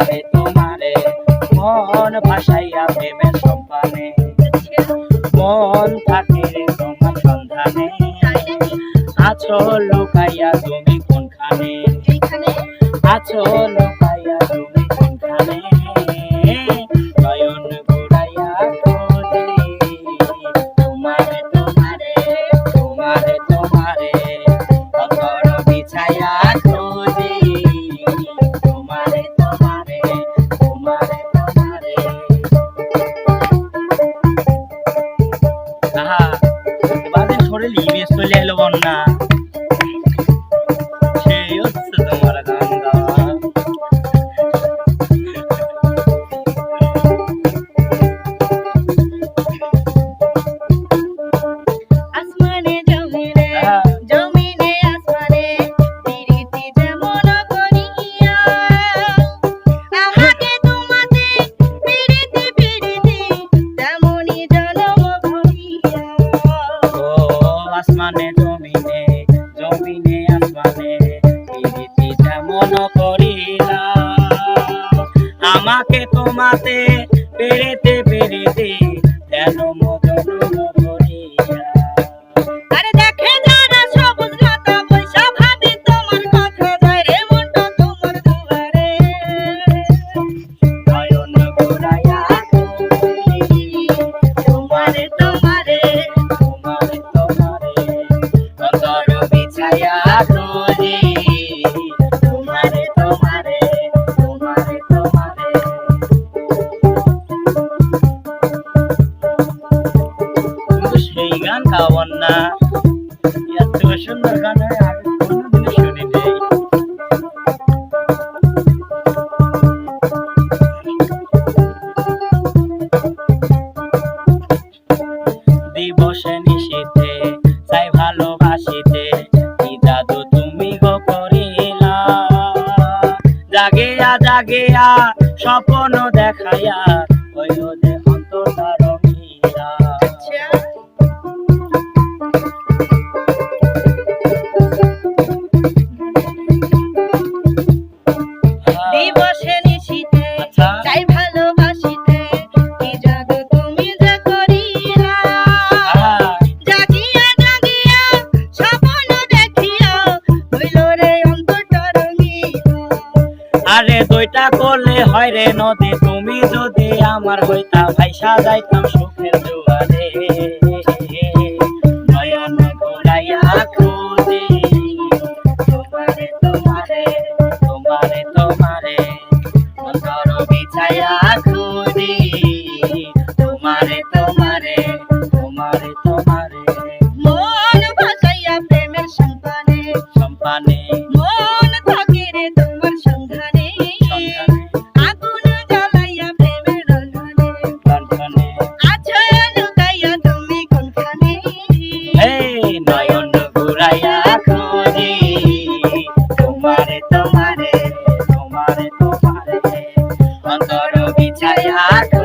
পারে, তোমারে মন ভাসাইয়া প্রেমের সম্পানে মন থাকে রে তোমার সন্ধানে। আছো লুকাইয়া তুমি কোনখানে? আছো লুকাইয়া তুমি কোনখানে? আসমানে জমিনে জমিনে আসমানে প্রীতি যেমন করিলা আমাকে তোমাতে পেরেতে পেরেতে যেন সেই গান গাওয়ার না। সুন্দর গান দিবসে নিশীতে চাই ভালোবাসিতে, কি জাদু তুমি গো করিলা? জাগিয়া জাগিয়া, স্বপ্ন দেখাইয়া হইল যে অন্তরটা নিশিতে আচ্ছা। ভালোবাসিতে কি জাদু তুমি যে করিলা জাগিয়া জাগিয়া স্বপ্ন দেখিয়া হইল রে অন্তরটা রঙিলা আরে দুইটা করলে হয় রে নদী তুমি যদি আমার হইতা ভাইসা যাইতাম সুখের জোয়ারে। বিছাইয়া খুঁজি তোমারে তোমারে তোমারে তোমারে। অন্তর